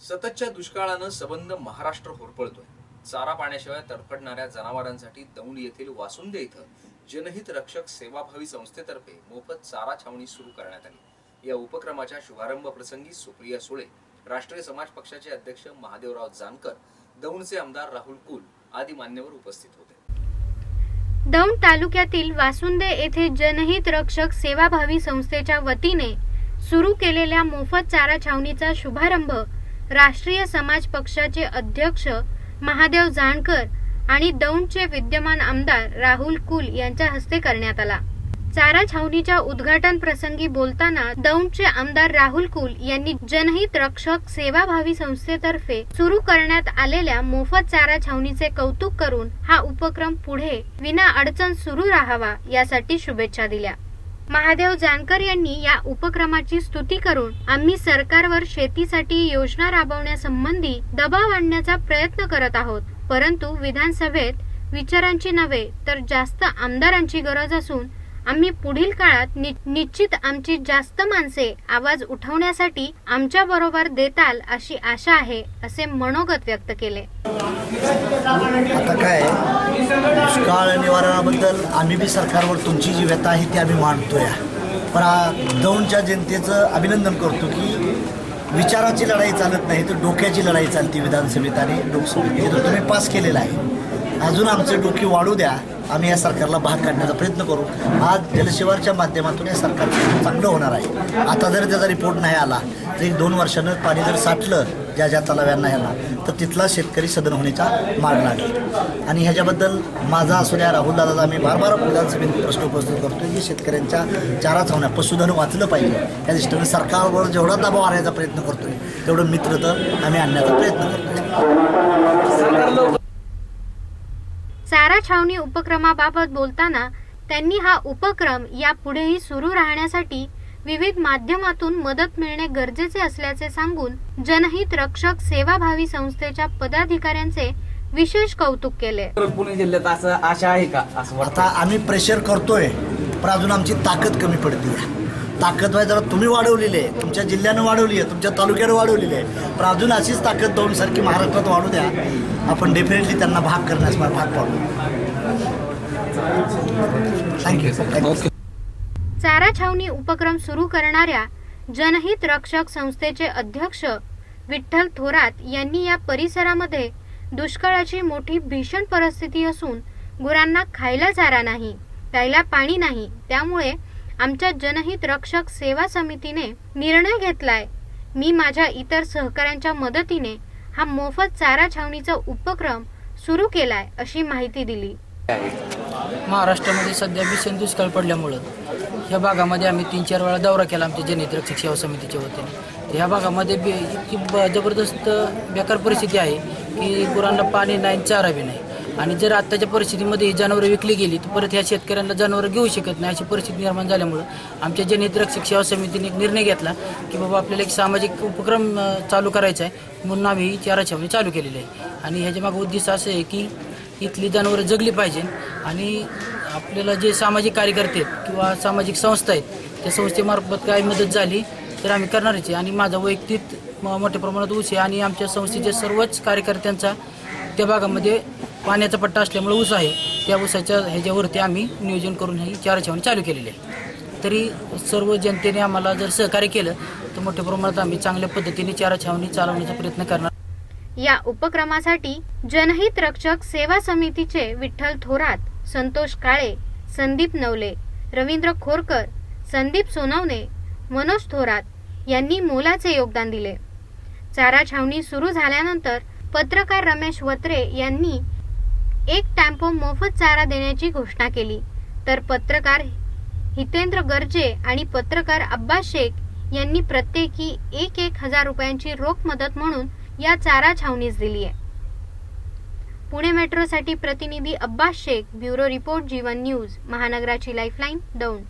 सततच्या दुष्काळानं सबंध महाराष्ट्र होरपळतोय. चारा पाण्याशिवाय तडफडणाऱ्या जनावरांसाठी दौंड येथील वासुंदे इथं जनहित रक्षक सेवाभावी संस्थेतर्फे मोफत चारा छावणी सुरू करण्यात आली. या उपक्रमाच्या शुभारंभ प्रसंगी सुप्रिया सुळे राष्ट्रीय समाज पक्षाचे अध्यक्ष महादेवराव जानकर दौंडचे आमदार राहुल कुल आदी मान्यवर उपस्थित होते. दौंड तालुक्यातील वासुंदे येथे जनहित रक्षक सेवाभावी संस्थेच्या वतीने सुरू केलेल्या मोफत चारा छावणीचा शुभारंभ राष्ट्रीय समाज पक्षाचे अध्यक्ष महादेव जानकर आणि दौंडचे विद्यमान आमदार राहुल कुल यांच्या हस्ते करण्यात आला. चारा छावणीच्या उद्घाटन प्रसंगी बोलताना दौंडचे आमदार राहुल कुल यांनी जनहित रक्षक सेवाभावी संस्थेतर्फे सुरू करण्यात आलेल्या मोफत चारा छावणीचे कौतुक करून हा उपक्रम पुढे विना अडचण सुरू राहावा यासाठी शुभेच्छा दिल्या. महादेव जानकर यांनी या उपक्रमाची स्तुती करून आम्ही सरकारवर शेतीसाठी योजना राबवण्यासंबंधी दबाव आणण्याचा प्रयत्न करत आहोत. परंतु विधानसभेत विचारांची नव्हे तर जास्त आमदारांची गरज असून आम्ही पुढील काळात नि- निश्चित आमची जास्त माणसे आवाज उठवण्यासाठी आमच्या बरोबर देताल अशी आशा आहे असे मनोगत व्यक्त केले. आता काय दुष्काळ निवारणाबद्दल आम्ही बी सरकारवर तुमची जी व्यथा आहे ती आम्ही मांडतोय. पण दौंडच्या जनतेचं अभिनंदन करतो की विचाराची लढाई चालत नाही तर डोक्याची लढाई चालते विधानसभेत आणि लोकसभेत. तुम्ही पास केलेला आहे. अजून आमचे डोके वाढू द्या. आम्ही या सरकारला भाग काढण्याचा प्रयत्न करू. आज जलशिवारच्या माध्यमातून या सरकार चांगलं होणार आहे. आता जर त्याचा रिपोर्ट नाही आला तर एक दोन वर्षानं पाणी जर साठलं ज्या ज्या तलाव्यांना ह्याला तर तिथला शेतकरी सदन होण्याचा मार्ग लागेल. आणि ह्याच्याबद्दल माझा असू द्या राहुल दादाचा आम्ही बार बार विधानसभेत प्रश्न उपस्थित करतो की शेतकऱ्यांच्या चारा होण्या पशुधन वाचलं पाहिजे. या दृष्टीने सरकारवर जेवढा दबाव आणायचा प्रयत्न करतोय तेवढं मित्र तर आम्ही आणण्याचा प्रयत्न करतोय. चारा छावणी उपक्रमाबाबत बोलताना त्यांनी हा उपक्रम यापुढेही सुरू राहण्यासाठी विविध माध्यमातून मदत मिळणे गरजेचे असल्याचे सांगून जनहित रक्षक सेवाभावी संस्थेच्या पदाधिकाऱ्यांचे विशेष कौतुक केले. पुणे जिल्ह्यात असं आशा आहे का? असं आता आम्ही प्रेशर करतोय पण अजून आमची ताकद कमी पडते. ताकद व्हाय जरा तुम्ही वाढवलेली आहे. तुमच्या जिल्ह्यानं वाढवली आहे तुमच्या तालुक्यानं वाढवली आहे. पण अजून अशीच ताकद दोनसारखी महाराष्ट्रात वाढू द्या. आपण डेफिनेटली त्यांना भाग करण्यास भाग पाडू. थँक्यू चारा छावणी उपक्रम सुरू करणाऱ्या जनहित रक्षक संस्थेचे अध्यक्ष विठ्ठल थोरात यांनी या परिसरामध्ये दुष्काळाची मोठी भीषण परिस्थिती असून गुरांना खायला चारा नाही प्यायला पाणी नाही. त्यामुळे आमच्या जनहित रक्षक सेवा समितीने निर्णय घेतलाय. मी माझ्या इतर सहकाऱ्यांच्या मदतीने हा मोफत चारा छावणीचा उपक्रम सुरू केलाय अशी माहिती दिली. महाराष्ट्रामध्ये सध्या भीषण दुष्काळ पडल्यामुळं ह्या भागामध्ये आम्ही तीन चार वेळा दौरा केला आमच्या जनहित रक्षक सेवा समितीच्या वतीने. ह्या भागामध्ये बी इतकी ब जबरदस्त बेकार परिस्थिती आहे की गुरांना पाणी नाही चारा बी नाही. आणि जर आत्ताच्या परिस्थितीमध्ये ही जनावरं विकली गेली तर परत ह्या शेतकऱ्यांना जनावरं घेऊ शकत नाही अशी परिस्थिती निर्माण झाल्यामुळं आमच्या जनहित रक्षक सेवा समितीने एक निर्णय घेतला की बाबा आपल्याला एक सामाजिक उपक्रम चालू करायचा आहे. म्हणून आम्ही ही चारा छावणी चालू केलेली आहे. आणि ह्याच्या मागं उद्देश असं आहे की इथली जनावरं जगली पाहिजे. आणि आपल्याला जे सामाजिक कार्यकर्ते आहेत किंवा सामाजिक संस्था आहेत त्या संस्थेमार्फत काय मदत झाली तर आम्ही करणारच आहे. आणि माझा वैयक्तिक म- मोठ्या प्रमाणात ऊस आहे. आणि आमच्या संस्थेच्या सर्वच कार्यकर्त्यांचा त्या भागामध्ये पाण्याचा पट्टा असल्यामुळे ऊस आहे. त्या ऊसाच्या ह्याच्यावरती आम्ही नियोजन करून ही चारा छावणी चालू केलेली आहे. तरी सर्व जनतेने आम्हाला जर सहकार्य केलं तर मोठ्या प्रमाणात आम्ही चांगल्या पद्धतीने चारा छावणी चालवण्याचा प्रयत्न करणार. या उपक्रमासाठी जनहित रक्षक सेवा समितीचे विठ्ठल थोरात संतोष काळे संदीप नवले रवींद्र खोरकर संदीप सोनवणे मनोज थोरात यांनी मोलाचे योगदान दिले. चारा छावणी सुरू झाल्यानंतर पत्रकार रमेश वत्रे यांनी एक टॅम्पो मोफत चारा देण्याची घोषणा केली. तर पत्रकार हितेंद्र गर्जे आणि पत्रकार अब्बास शेख यांनी प्रत्येकी एक एक हजार रुपयांची रोख मदत म्हणून या चारा छावणीस दिली आहे. पुणे मेट्रोसाठी प्रतिनिधी Abbas Shaikh bureau report Jeevan news महानगराची lifeline Daund.